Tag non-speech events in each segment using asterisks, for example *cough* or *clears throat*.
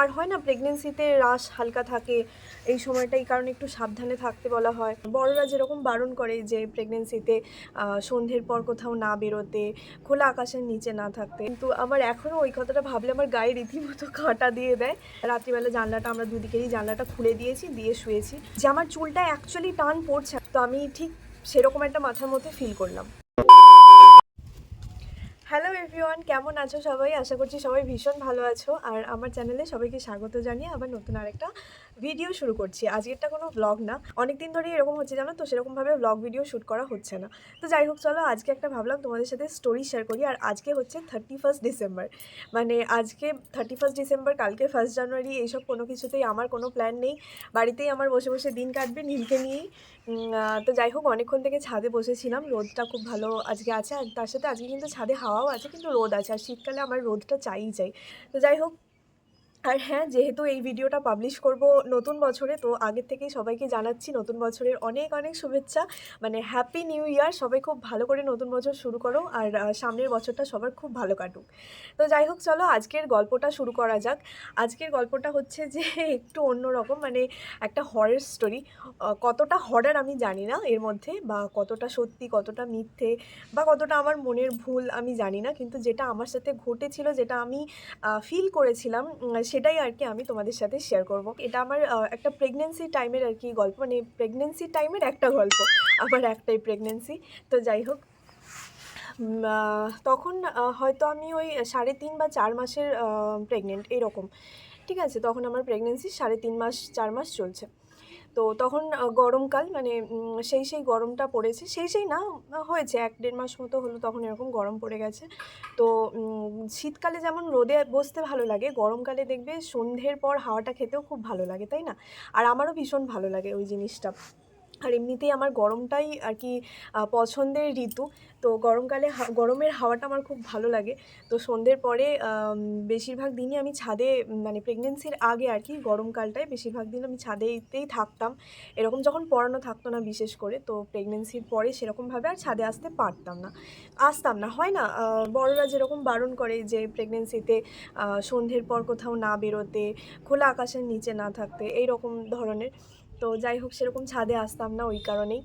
আর হয় না প্রেগনেন্সিতে রাশ হালকা থাকে, এই সময়টা এই কারণে একটু সাবধানে থাকতে বলা হয়। বড়রা যেরকম বারণ করে যে প্রেগনেন্সিতে সন্ধ্যের পর কোথাও না বেরোতে, খোলা আকাশের নিচে না থাকতে, কিন্তু আমার এখনও ওই কথাটা ভাবলে আমার গায়ে রীতিমতো কাটা দিয়ে দেয়। রাত্রিবেলা জানলাটা, আমরা দুদিকেরই জানলাটা খুলে দিয়েছি, দিয়ে শুয়েছি। যে আমার চুলটা অ্যাকচুয়ালি টান পড়ছে, তো আমি ঠিক সেরকম একটা মাথার মধ্যে ফিল করলাম। এভরিওয়ান কেমন আছো সবাই? আশা করছি সবাই ভীষণ ভালো আছো। আর আমার চ্যানেলে সবাইকে স্বাগত জানিয়ে আবার নতুন আরেকটা ভিডিও শুরু করছি। আজকেরটা কোনো ব্লগ না। অনেক দিন ধরেই এরকম হচ্ছে জানো তো, সেরকমভাবে ব্লগ ভিডিও শ্যুট করা হচ্ছে না। তো যাই হোক, চলো আজকে একটা ভাবলাম তোমাদের সাথে স্টোরি শেয়ার করি। আর আজকে হচ্ছে থার্টি ফার্স্ট ডিসেম্বর মানে আজকে থার্টি ফার্স্ট ডিসেম্বর কালকে ফার্স্ট জানুয়ারি এইসব কোনো কিছুতেই আমার কোনো প্ল্যান নেই। বাড়িতেই আমার বসে বসে দিন কাটবে নীলকে নিয়েই। তো যাই হোক, অনেকক্ষণ থেকে ছাদে বসেছিলাম। রোদটা খুব ভালো আজকে আছে। আর তার সাথে আজকে কিন্তু ছাদে হাওয়াও আছে, কিন্তু রোদ আছে। আর শীতকালে আমার রোদটা চাইই চাই। তো যাই হোক আর হ্যাঁ যেহেতু এই ভিডিওটা পাবলিশ করব নতুন বছরে, তো আগের থেকেই সবাইকে জানাচ্ছি নতুন বছরের অনেক অনেক শুভেচ্ছা। মানে হ্যাপি নিউ ইয়ার সবাই খুব ভালো করে নতুন বছর শুরু করো আর সামনের বছরটা সবার খুব ভালো কাটুক। তো যাই হোক, চলো আজকের গল্পটা শুরু করা যাক। আজকের গল্পটা হচ্ছে যে *laughs* একটু অন্যরকম মানে একটা হরের স্টোরি কতটা হরার আমি জানি না এর মধ্যে, বা কতটা সত্যি, কতটা মিথ্যে, বা কতটা আমার মনের ভুল আমি জানি না। কিন্তু যেটা আমার সাথে ঘটেছিল, যেটা আমি ফিল করেছিলাম সেটাই আর কি আমি তোমাদের সাথে শেয়ার করব। এটা আমার একটা প্রেগনেন্সি টাইমের আর কি গল্প। মানে প্রেগনেন্সি টাইমের একটা গল্প, আমার একটাই প্রেগনেন্সি তো যাই হোক তখন হয়তো আমি ওই সাড়ে তিন বা চার মাসের প্রেগনেন্ট এরকম। ঠিক আছে, তখন আমার প্রেগনেন্সি সাড়ে তিন মাস, চার মাস চলছে। তো তখন গরমকাল মানে সেই সেই গরমটা পড়েছে। সেই সেই না, হয়েছে, এক দেড় মাস মতো হলো তখন এরকম গরম পড়ে গেছে। তো শীতকালে যেমন রোদে বসতে ভালো লাগে, গরমকালে দেখবে সন্ধ্যের পর হাওয়াটা খেতেও খুব ভালো লাগে, তাই না? আর আমারও ভীষণ ভালো লাগে ওই জিনিসটা। আর এমনিতেই আমার গরমটাই আর কি পছন্দের ঋতু। তো গরমকালে গরমের হাওয়াটা আমার খুব ভালো লাগে। তো সন্ধ্যের পরে বেশিরভাগ দিনই আমি ছাদে মানে প্রেগনেন্সির আগে আর কি গরমকালটায় বেশিরভাগ দিন আমি ছাদেতেই থাকতাম। এরকম যখন পড়ানো থাকতো না বিশেষ করে, তো প্রেগনেন্সির পরে সেরকমভাবে আর ছাদে আসতে পারতাম না। আসতাম না, হয় না বড়রা যেরকম বারণ করে যে প্রেগনেন্সিতে সন্ধ্যের পর কোথাও না বেরোতে, খোলা আকাশের নিচে না থাকতে এই রকম ধরনের। তো যাই হোক, সেরকম ছাদে আসতাম না ওই কারণেই।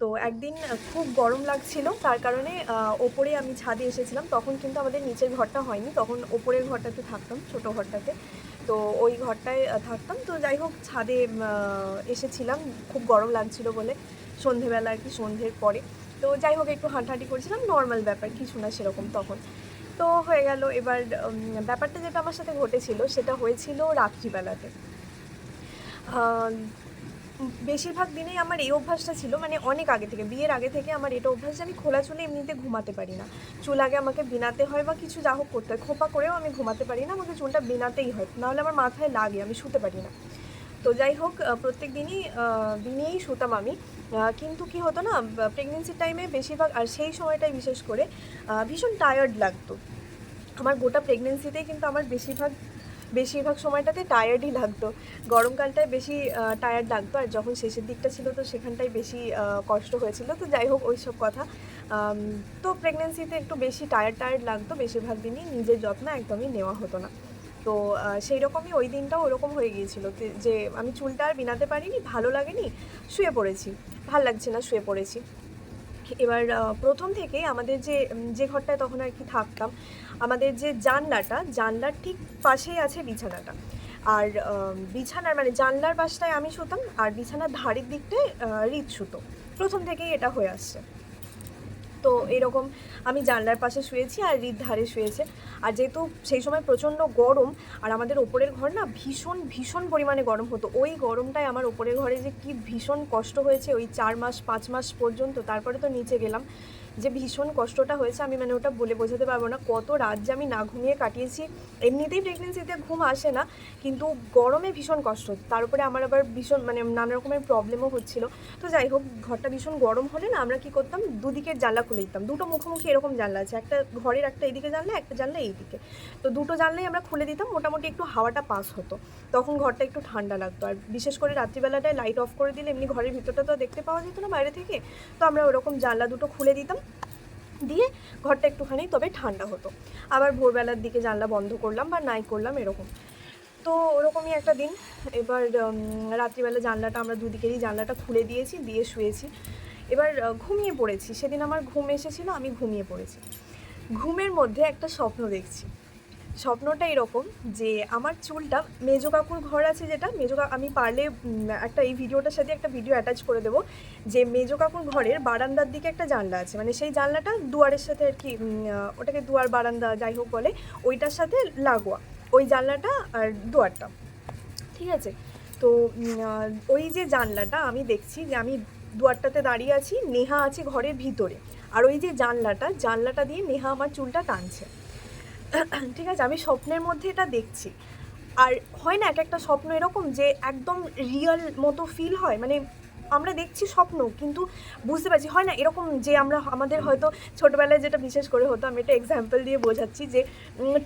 তো একদিন খুব গরম লাগছিল, তার কারণে ওপরে আমি ছাদে এসেছিলাম। তখন কিন্তু আমাদের নিচের ঘরটা হয়নি, তখন ওপরের ঘরটাতে থাকতাম, ছোট ঘরটাতে। তো ওই ঘরটায় থাকতাম। তো যাই হোক, ছাদে এসেছিলাম। খুব গরম লাগছিল বলে সন্ধেবেলা আর কি, সন্ধ্যের পরে। তো যাই হোক, একটু হাঁটাহাঁটি করেছিলাম, নর্মাল ব্যাপার, কিছু না সেরকম তখন। তো হয়ে গেল, এবার ব্যাপারটা যেটা আমার সাথে ঘটেছিল, সেটা হয়েছিল রাত্রিবেলাতে। বেশিরভাগ দিনেই আমার এই অভ্যাসটা ছিল মানে অনেক আগে থেকে, বিয়ের আগে থেকে আমার এটা অভ্যাস যে আমি খোলা চুলে এমনিতে ঘুমাতে পারি না। চুল আগে আমাকে বিনাতে হয় বা কিছু যা হোক করতে হয়, খোপা করেও আমি ঘুমাতে পারি না, আমাকে চুলটা বিনাতেই হয়, নাহলে আমার মাথায় লাগে, আমি শুতে পারি না। তো যাই হোক প্রত্যেক দিনই দিনেই শুতাম আমি। কিন্তু কি হতো না প্রেগনেন্সির টাইমে বেশিরভাগ, আর সেই সময়টাই বিশেষ করে ভীষণ টায়ার্ড লাগতো। আমার গোটা প্রেগনেন্সিতেই কিন্তু আমার বেশিরভাগ বেশিরভাগ সময়টাতে টায়ার্ডই লাগতো। গরমকালটায় বেশি টায়ার্ড লাগতো। আর যখন শেষের দিকটা ছিল তো সেখানটায় বেশি কষ্ট হয়েছিল। তো যাই হোক, ওইসব কথা। তো প্রেগনেন্সিতে একটু বেশি টায়ার্ড টায়ার্ড লাগতো। বেশিরভাগ দিনই নিজের যত্ন একদমই নেওয়া হতো না। তো সেই রকমই ওই দিনটাও ওরকম হয়ে গিয়েছিল যে- যে আমি চুলটা আর বিনাতে পারিনি, ভালো লাগেনি, শুয়ে পড়েছি। ভালো লাগছে না, শুয়ে পড়েছি। এবার প্রথম থেকে আমাদের যে যে ঘরটায় তখন আর কি থাকতাম, আমাদের যে জানলাটা, জানলার ঠিক পাশেই আছে বিছানাটা। আর বিছানার মানে জানলার পাশটায় আমি শুতাম, আর বিছানার ধারের দিকটায় রিত শুতো। প্রথম থেকেই এটা হয়ে আসছে। তো এরকম আমি জানলার পাশে শুয়েছি আর রিদ ধারে শুয়েছে। আর যেহেতু সেই সময় প্রচণ্ড গরম, আর আমাদের ওপরের ঘর না ভীষণ ভীষণ পরিমাণে গরম হতো। ওই গরমটাই আমার ওপরের ঘরে যে কি ভীষণ কষ্ট হয়েছে ওই চার মাস, পাঁচ মাস পর্যন্ত, তারপরে তো নিচে গেলাম। যে ভীষণ কষ্টটা হয়েছে, আমি মানে ওটা বলে বোঝাতে পারব না। কত রাত যে আমি না ঘুমিয়ে কাটিয়েছি, এমনিতেই প্রেগনেন্সিতে ঘুম আসে না, কিন্তু গরমে ভীষণ কষ্ট। তার উপরে আমার আবার ভীষণ মানে নানা রকমের প্রবলেমও হচ্ছিল। তো যাই হোক, ঘরটা ভীষণ গরম হলে না আমরা কি করতাম, দুদিকের জানলা খুলে দিতাম। দুটো মুখোমুখি এরকম জানলা আছে। একটা ঘরের একটা এইদিকে জানলা, একটা জানলা এইদিকে। তো দুটো জানলাই আমরা খুলে দিতাম, মোটামুটি একটু হাওয়াটা পাস হতো। তখন ঘরটা একটু ঠান্ডা লাগতো। আর বিশেষ করে রাত্রিবেলাটায় লাইট অফ করে দিলে এমনি ঘরের ভিতরটা তো দেখতে পাওয়া যেত না বাইরে থেকে। তো আমরা ওরকম জানলা দুটো খুলে দিতাম। দিয়ে ঘরটা একটুখানি তবে ঠান্ডা হতো। আবার ভোরবেলার দিকে জানলা বন্ধ করলাম বা নাই করলাম এরকম। তো ওরকমই একটা দিন। এবার রাত্রিবেলা জানলাটা আমরা দুদিকেরই জানলাটা খুলে দিয়েছি, দিয়ে শুয়েছি। এবার ঘুমিয়ে পড়েছি। সেদিন আমার ঘুম এসেছিল, আমি ঘুমিয়ে পড়েছি। ঘুমের মধ্যে একটা স্বপ্ন দেখছি। স্বপ্নটা এরকম যে আমার চুলটা মেজো কাকুর ঘর আছে যেটা, মেজো আমি পারলে একটা এই ভিডিওটার সাথে একটা ভিডিও অ্যাটাচ করে দেবো যে মেজো কাকুর ঘরের বারান্দার দিকে একটা জানলা আছে। মানে সেই জানলাটা দুয়ারের সাথে আর কি ওটাকে দুয়ার বারান্দা যাই হোক বলে, ওইটার সাথে লাগোয়া। ওই জানলাটা আর দুয়ারটা। ঠিক আছে? তো ওই যে জানলাটা আমি দেখছি যে আমি দুয়ারটাতে দাঁড়িয়ে আছি, নেহা আছে ঘরের ভিতরে। আর ওই যে জানলাটা জানলাটা দিয়ে নেহা আমার চুলটা টানছে। *clears throat* ঠিক আছে, আমি স্বপ্নের মধ্যে এটা দেখছি। আর হয় না, এক একটা স্বপ্ন এরকম যে একদম রিয়েল মতো ফিল হয়। মানে আমরা দেখছি স্বপ্ন, কিন্তু বুঝতে পারছি, হয় না, এরকম যে আমরা আমাদের হয়তো ছোটোবেলায় যেটা বিশেষ করে হতো, আমি এটা এক্সাম্পল দিয়ে বোঝাচ্ছি যে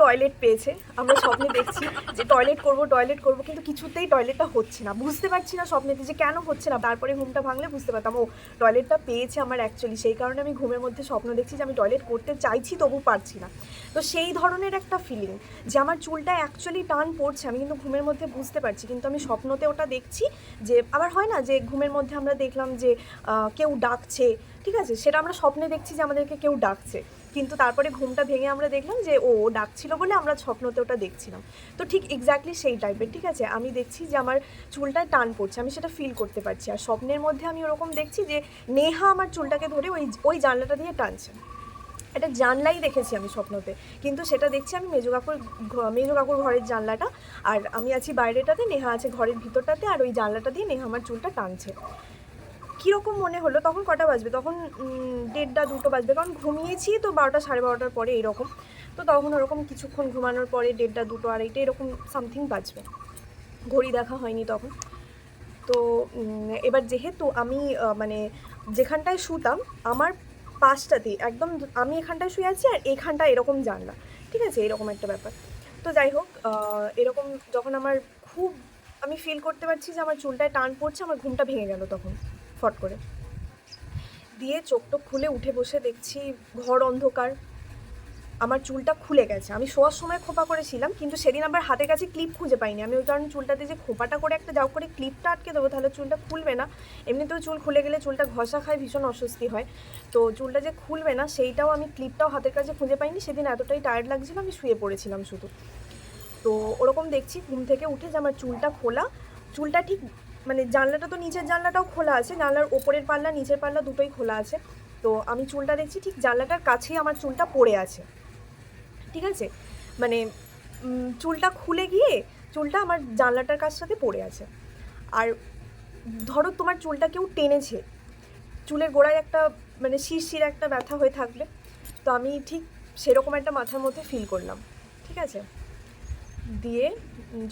টয়লেট পেয়েছে, আমরা স্বপ্নে দেখছি যে টয়লেট করব টয়লেট করব, কিন্তু কিছুতেই টয়লেটটা হচ্ছে না। বুঝতে পারছি না স্বপ্নেতে যে কেন হচ্ছে না, তারপরে ঘুমটা ভাঙলে বুঝতে পারতাম, ও টয়লেটটা পেয়েছে আমার অ্যাকচুয়ালি সেই কারণে আমি ঘুমের মধ্যে স্বপ্ন দেখছি যে আমি টয়লেট করতে চাইছি, তবু পারছি না। তো সেই ধরনের একটা ফিলিং যে আমার চুলটা অ্যাকচুয়ালি টান পড়ছে, আমি কিন্তু ঘুমের মধ্যে বুঝতে পারছি, কিন্তু আমি স্বপ্নতে ওটা দেখছি যে, আবার হয় না যে ঘুমের মধ্যে আমরা দেখলাম যে কেউ ডাকছে, ঠিক আছে? সেটা আমরা স্বপ্নে দেখছি যে আমাদেরকে কেউ ডাকছে। কিন্তু তারপরে ঘুমটা ভেঙে আমরা দেখলাম যে, ও ও ডাকছিল বলে আমরা স্বপ্নতে ওটা দেখছিলাম। তো ঠিক এক্স্যাক্টলি সেই টাইপের ঠিক আছে? আমি দেখছি যে আমার চুলটায় টান পড়ছে, আমি সেটা ফিল করতে পারছি। আর স্বপ্নের মধ্যে আমি ওরকম দেখছি যে, নেহা আমার চুলটাকে ধরে ওই ওই জানলাটা দিয়ে টানছে। এটা জানলাই দেখেছি আমি স্বপ্নতে। কিন্তু সেটা দেখছি আমি মেজো কাকুর মেজো কাকুর ঘরের জানলাটা, আর আমি আছি বাইরেটাতে, নেহা আছে ঘরের ভিতরটাতে, আর ওই জানলাটা দিয়ে নেহা আমার চুলটা টানছে। কীরকম মনে হলো? তখন কটা বাজবে? তখন দেড়টা, দুটো বাজবে। কারণ ঘুমিয়েছি তো বারোটা, সাড়ে বারোটার পরে এরকম। তো তখন ওরকম কিছুক্ষণ ঘুমানোর পরে দেড়টা, দুটো, আড়াইটে এরকম সামথিং বাজবে। ঘড়ি দেখা হয়নি তখন। তো এবার যেহেতু আমি মানে যেখানটায় শুতাম, আমার পাশটাতেই একদম আমি এখানটায় শুয়ে আছি আর এখানটা এরকম জানলা। ঠিক আছে? এরকম একটা ব্যাপার। তো যাই হোক এরকম যখন আমার খুব, আমি ফিল করতে পারছি যে আমার চুলটায় টান পড়ছে, আমার ঘুমটা ভেঙে গেল তখন, ফট করে। দিয়ে চোখ টোক খুলে উঠে বসে দেখছি ঘর অন্ধকার। আমার চুলটা খুলে গেছে। আমি শোয়ার সময় খোপা করেছিলাম, কিন্তু সেদিন আবার হাতের কাছে ক্লিপ খুঁজে পাইনি। আমি ওই কারণে চুলটাতে যে খোপাটা করে একটা যাও করে ক্লিপটা আটকে দেবো, তাহলে চুলটা খুলবে না। এমনিতেও চুল খুলে গেলে চুলটা ঘষা খায়, ভীষণ অস্বস্তি হয়। তো চুলটা যে খুলবে না, সেইটাও আমি ক্লিপটাও হাতের কাছে খুঁজে পাইনি। সেদিন এতটাই টায়ার্ড লাগছিল, আমি শুয়ে পড়েছিলাম শুধু। তো ওরকম দেখছি, ঘুম থেকে উঠে যে আমার চুলটা খোলা। চুলটা ঠিক মানে জানলাটা তো নিচের জানলাটাও খোলা আছে, জানলার ওপরের পাল্লা, নিচের পাল্লা দুটোই খোলা আছে। তো আমি চুলটা দেখছি, ঠিক জানলাটার কাছেই আমার চুলটা পড়ে আছে। ঠিক আছে? মানে চুলটা খুলে গিয়ে চুলটা আমার জানলাটার কাছটাতে পড়ে আছে। আর ধরো তোমার চুলটা কেউ টেনেছে, চুলের গোড়ায় একটা মানে শিরশির একটা ব্যথা হয়ে থাকলে, তো আমি ঠিক সেরকম একটা মাথার মধ্যে ফিল করলাম, ঠিক আছে? দিয়ে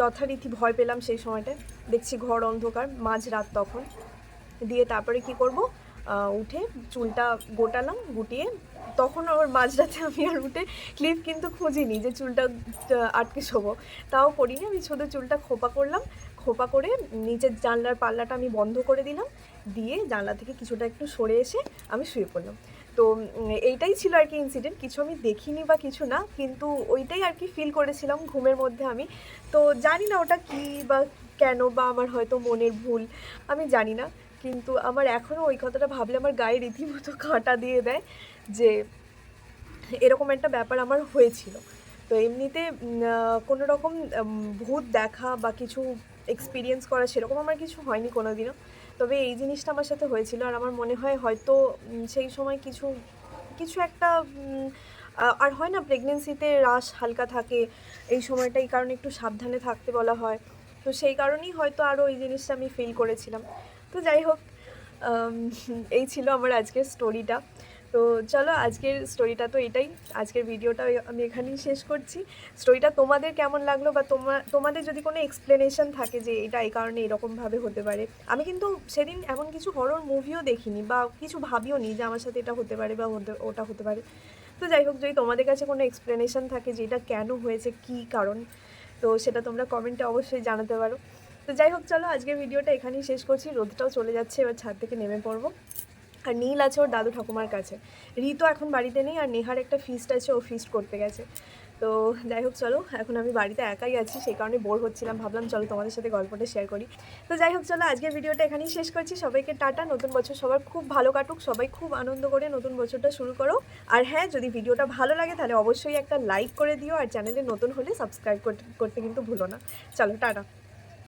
যথারীতি ভয় পেলাম সেই সময়টায়, দেখছি ঘর অন্ধকার মাঝরাত তখন। দিয়ে তারপরে কি করব? উঠে চুলটা গোটালাম, গুটিয়ে। তখন ওর মাঝরাতে আমি আর উঠে ক্লিপ কিন্তু খুঁজিনি যে চুলটা আটকে শোবো। তাও করিনি, আমি শুধু চুলটা খোপা করলাম। খোপা করে নিচের জানলার পাল্লাটা আমি বন্ধ করে দিলাম। দিয়ে জানলা থেকে কিছুটা একটু সরে এসে আমি শুয়ে পড়লাম। তো এইটাই ছিল আর কি ইনসিডেন্ট কিছু আমি দেখিনি বা কিছু না, কিন্তু ওইটাই আর কি ফিল করেছিলাম ঘুমের মধ্যে আমি। তো জানি না ওটা কী বা কেন বা আমার হয়তো মনের ভুল, আমি জানি না। কিন্তু আমার এখনও ওই কথাটা ভাবলে আমার গায়ে রীতিমতো কাঁটা দিয়ে দেয় যে এরকম একটা ব্যাপার আমার হয়েছিল। তো এমনিতে কোনো রকম ভূত দেখা বা কিছু এক্সপিরিয়েন্স করা সেরকম আমার কিছু হয়নি কোনো দিনও তবে এই জিনিসটা আমার সাথে হয়েছিল আর আমার মনে হয় হয়তো সেই সময় কিছু কিছু একটা আর হয় না প্রেগনেন্সিতে রাশ হালকা থাকে, এই সময়টা এই কারণে একটু সাবধানে থাকতে বলা হয়। তো সেই কারণেই হয়তো আরও এই জিনিসটা আমি ফিল করেছিলাম। তো যাই হোক এই ছিল আমার আজকের স্টোরিটা তো চলো, আজকের স্টোরিটা তো এটাই। আজকের ভিডিওটা আমি এখানেই শেষ করছি। স্টোরিটা তোমাদের কেমন লাগল বা তোমার তোমাদের যদি কোনো এক্সপ্লেনেশন থাকে যে এটা এই কারণে এরকমভাবে হতে পারে। আমি কিন্তু সেদিন এমন কিছু হরর মুভিও দেখিনি বা কিছু ভাবিও নি যে আমার সাথে এটা হতে পারে বা ওটা হতে পারে। তো যাই হোক, যদি তোমাদের কাছে কোনো এক্সপ্লেনেশন থাকে যে এটা কেন হয়েছে, কী কারণ, তো সেটা তোমরা কমেন্টে অবশ্যই জানাতে পারো। তো যাই হোক, চলো আজকের ভিডিওটা এখানেই শেষ করছি। রোদটাও চলে যাচ্ছে, এবার ছাদ থেকে নেমে পড়ব। আর নীল আছে ওর দাদু ঠাকুমার কাছে। ঋতু এখন বাড়িতে নেই, আর নেহার একটা ফিস্ট আছে, ও ফিস্ট করতে গেছে। তো যাই হোক, চলো, এখন আমি বাড়িতে একাই আছি, সেই কারণে বোর হচ্ছিলাম। ভাবলাম, চলো তোমাদের সাথে গল্পটা শেয়ার করি। তো যাই হোক, চলো, আজকের ভিডিওটা এখানেই শেষ করছি। সবাইকে টাটা, নতুন বছর সবার খুব ভালো কাটুক, সবাই খুব আনন্দ করে নতুন বছরটা শুরু করো। আর হ্যাঁ যদি ভিডিওটা ভালো লাগে, তাহলে অবশ্যই একটা লাইক করে দিও, আর চ্যানেলে নতুন হলে সাবস্ক্রাইব করতে কিন্তু ভুলো না। চলো, টাটা।